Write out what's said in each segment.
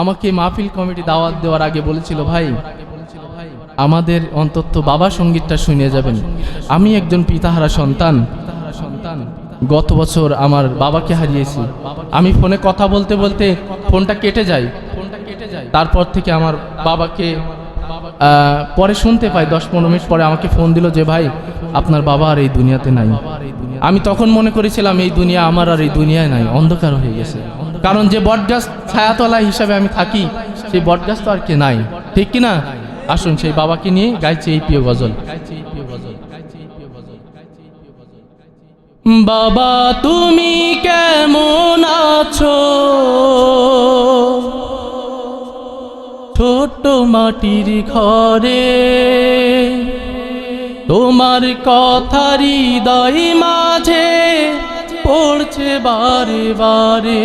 আমাকে মাহফিল কমিটি দাওয়াত দেওয়ার আগে বলেছিল, ভাই, আমাদের অন্তত বাবা সঙ্গীতটা শুনে যাবেন। আমি একজন পিতাহারা সন্তান। সন্তান গত বছর আমার বাবাকে হারিয়েছি। আমি ফোনে কথা বলতে বলতে ফোনটা কেটে যায়। ফোনটা কেটে যায় তারপর থেকে আমার বাবাকে পরে শুনতে পাই। দশ পনেরো মিনিট পরে আমাকে ফোন দিল যে, ভাই, আপনার বাবা আর এই দুনিয়াতে নাই। আমি তখন মনে করেছিলাম, এই দুনিয়া আমার আর এই দুনিয়ায় নাই। অন্ধকার হয়ে গেছে। কারণ যে বটগাছ ছায়াতলা হিসাবে আমি থাকি, সেই বটগাছ তো আর কে নাই। ঠিক কিনা? আসুন, সেই বাবাকে নিয়ে গাইছে এই প্রিয় গজল। বাবা, তুমি কেমন আছো? ছোট্ট মাটির ঘরে তোমার কথা হৃদয় মাঝে পড়ছে বারে বারে।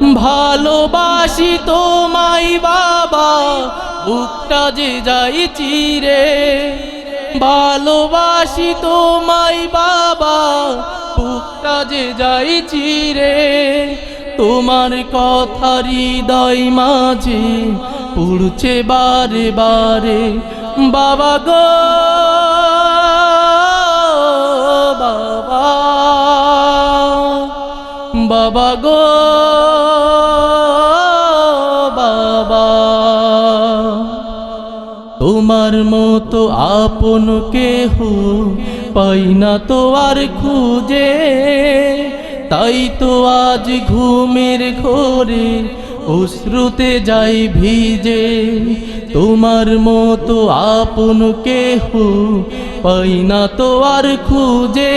ভালোবাসি তোমায় বাবা, বুকটা যে যাই চিরে। ভালোবাসি তোমায় বাবা, বুকটা যে যাই চিরে। তোমার কথা হৃদয় মাঝে পুড়ছে বারে বারে। বাবা গো। বাবা গো, বাবা। তোমার মতো আপন কেহ পাই না তো আর খুঁজে। তাই তো আজ ঘুমের ঘোরে অশ্রুতে যাই ভিজে। তোমার মতো আপন কেহ পাই না তো আর খুঁজে।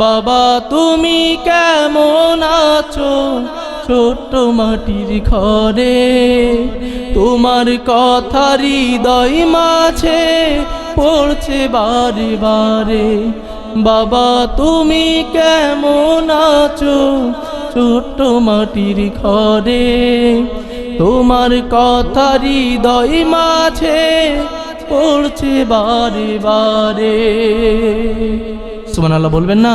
বাবা, তুমি কেমন আছো? ছোট্ট মাটির ঘরে তোমার কথা হৃদয় মাঝে পড়ছে বারে বারে। বাবা, তুমি কেমন আছো? ছোট্ট মাটির ঘরে তোমার কথা হৃদয় মাঝে পড়ছে বারে বারে। সুমান আল্লাহ বলবেন না?